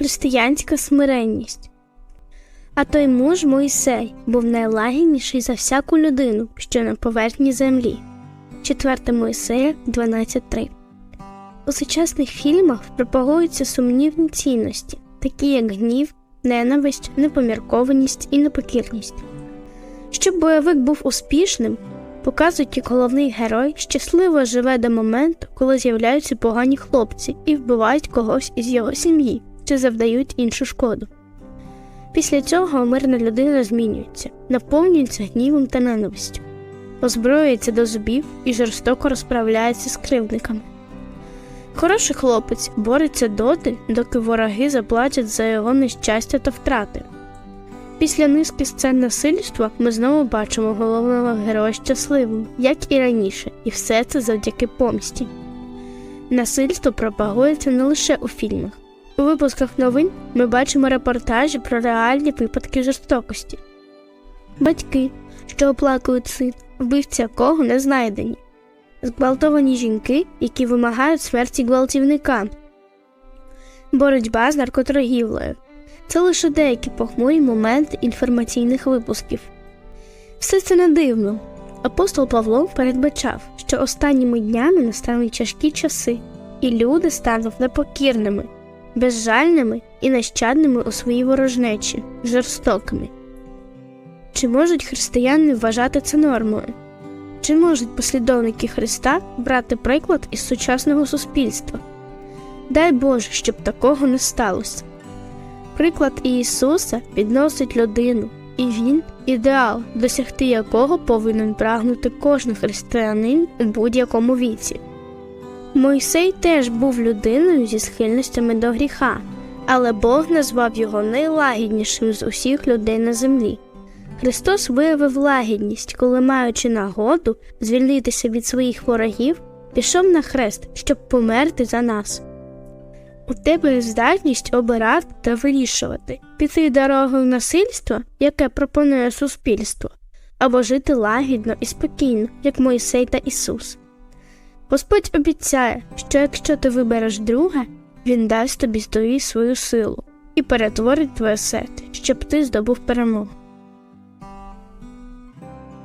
християнська смиренність. А той муж Моїсей був найлагідніший за всяку людину, що на поверхні землі. 4 Моїсея 12.3 У сучасних фільмах пропагуються сумнівні цінності, такі як гнів, ненависть, непоміркованість і непокірність. Щоб бойовик був успішним, показують, як головний герой щасливо живе до моменту, коли з'являються погані хлопці і вбивають когось із його сім'ї чи завдають іншу шкоду. Після цього мирна людина змінюється, наповнюється гнівом та ненавистю, озброюється до зубів і жорстоко розправляється з кривдниками. Хороший хлопець бореться доти, доки вороги заплатять за його нещастя та втрати. Після низки сцен насильства ми знову бачимо головного героя щасливим, як і раніше, і все це завдяки помсті. Насильство пропагується не лише у фільмах. У випусках новин ми бачимо репортажі про реальні випадки жорстокості. Батьки, що оплакують син, вбивця кого не знайдені, зґвалтовані жінки, які вимагають смерті гвалтівника, боротьба з наркоторгівлею. Це лише деякі похмурі моменти інформаційних випусків. Все це не дивно. Апостол Павло передбачав, що останніми днями настануть тяжкі часи, і люди стануть непокірними, безжальними і нещадними у своїй ворожнечі, жорстокими. Чи можуть християни вважати це нормою? Чи можуть послідовники Христа брати приклад із сучасного суспільства? Дай Боже, щоб такого не сталося. Приклад Ісуса підносить людину, і Він ідеал, досягти якого повинен прагнути кожен християнин у будь-якому віці. Мойсей теж був людиною зі схильностями до гріха, але Бог назвав його найлагіднішим з усіх людей на землі. Христос виявив лагідність, коли, маючи нагоду звільнитися від своїх ворогів, пішов на хрест, щоб померти за нас. У тебе є здатність обирати та вирішувати, піти дорогою насильства, яке пропонує суспільство, або жити лагідно і спокійно, як Мойсей та Ісус. Господь обіцяє, що якщо ти вибереш друге, Він дасть тобі здої свою силу і перетворить твоє серце, щоб ти здобув перемогу.